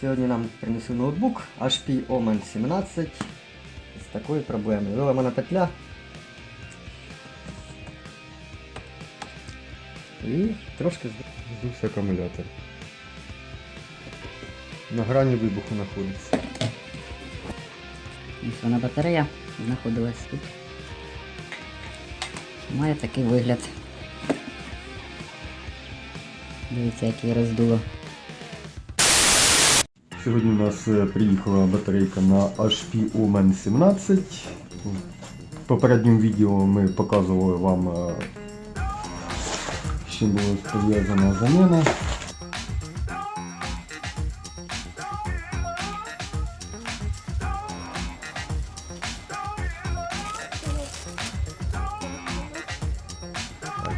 Сьогодні нам принесли ноутбук HP Omen 17 з такою проблемою. Виламана петля. І трошки здувся акумулятор. На грані вибуху знаходиться. Ось вона батарея знаходилась тут. Має такий вигляд. Дивіться, як її роздуло. Сьогодні у нас е, приїхала батарейка на HP Omen 17. В попередньому відео ми показували вам, е, з чим була пов'язана заміна.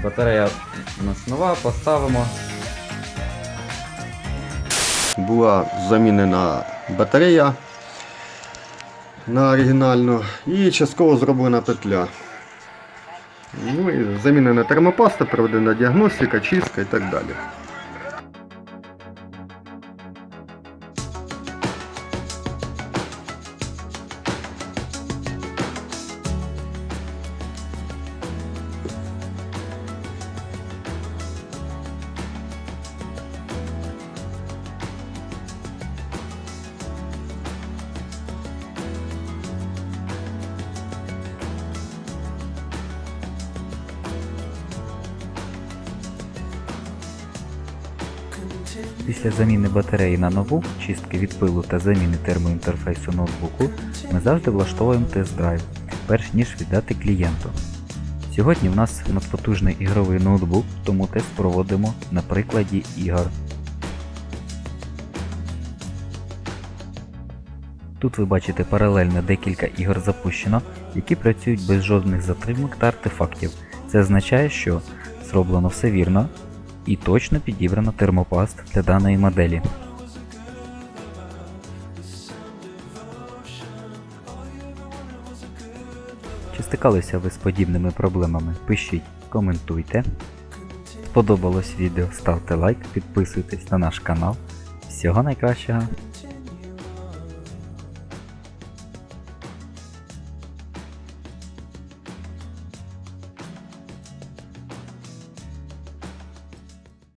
Батарея у нас нова, поставимо. Була замінена батарея на оригінальну і частково зроблена петля. Ну і замінена термопаста, проведена діагностика, чистка і так далі. Після заміни батареї на нову, чистки від пилу та заміни термоінтерфейсу ноутбуку, ми завжди влаштовуємо тест-драйв, перш ніж віддати клієнту. Сьогодні в нас надпотужний ігровий ноутбук, тому тест проводимо на прикладі ігор. Тут ви бачите паралельно декілька ігор запущено, які працюють без жодних затримок та артефактів. Це означає, що зроблено все вірно, і точно підібрано термопаст для даної моделі. Чи стикалися ви з подібними проблемами? Пишіть, коментуйте. Сподобалось відео, ставте лайк, підписуйтесь на наш канал. Всього найкращого!